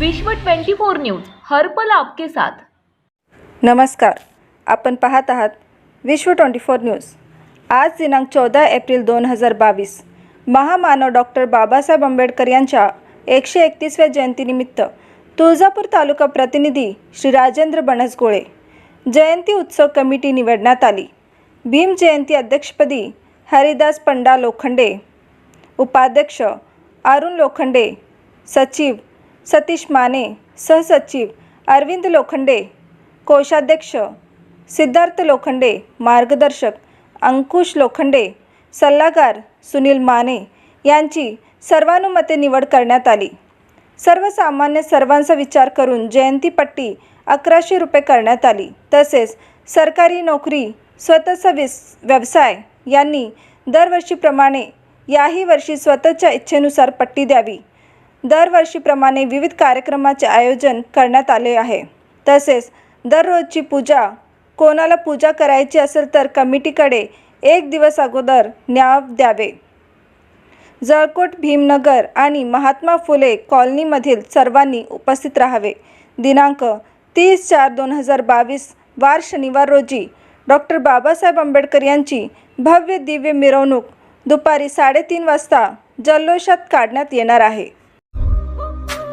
विश्व 24 न्यूज हर्पल आपके साथ. नमस्कार. आपण पाहत आहात विश्व ट्वेंटी फोर न्यूज. आज दिनांक चौदा एप्रिल दोन हजार बावीस महामानव डॉक्टर बाबासाहेब आंबेडकर यांच्या एकशे एकतीसव्या जयंतीनिमित्त तुळजापूर तालुका प्रतिनिधी श्री राजेंद्र बनसगोळे जयंती उत्सव कमिटी निवडण्यात आली. भीम जयंती अध्यक्षपदी हरिदास पंडा लोखंडे उपाध्यक्ष अरुण लोखंडे सचिव सतीश माने सहसचिव अरविंद लोखंडे कोषाध्यक्ष सिद्धार्थ लोखंडे मार्गदर्शक अंकुश लोखंडे सल्लागार सुनील माने यांची सर्वानुमते निवड करण्यात आली. सर्वसामान्य सर्वांचा विचार करून जयंतीपट्टी अकराशे रुपये करण्यात आली. तसेच सरकारी नोकरी स्वतःचा विस व्यवसाय यांनी दरवर्षीप्रमाणे याही वर्षी स्वतःच्या इच्छेनुसार पट्टी द्यावी. दरवर्षीप्रमाणे विविध कार्यक्रमाचे आयोजन करण्यात आले आहे. तसेच दररोजची पूजा कोणाला पूजा करायची असेल तर कमिटीकडे एक दिवस अगोदर न्याव द्यावे. जळकोट भीमनगर आणि महात्मा फुले कॉलनीमधील सर्वांनी उपस्थित राहावे. दिनांक तीस चार दोन हजार बावीस वार शनिवार रोजी डॉक्टर बाबासाहेब आंबेडकर यांची भव्य दिव्य मिरवणूक दुपारी साडेतीन वाजता जल्लोषात काढण्यात येणार आहे.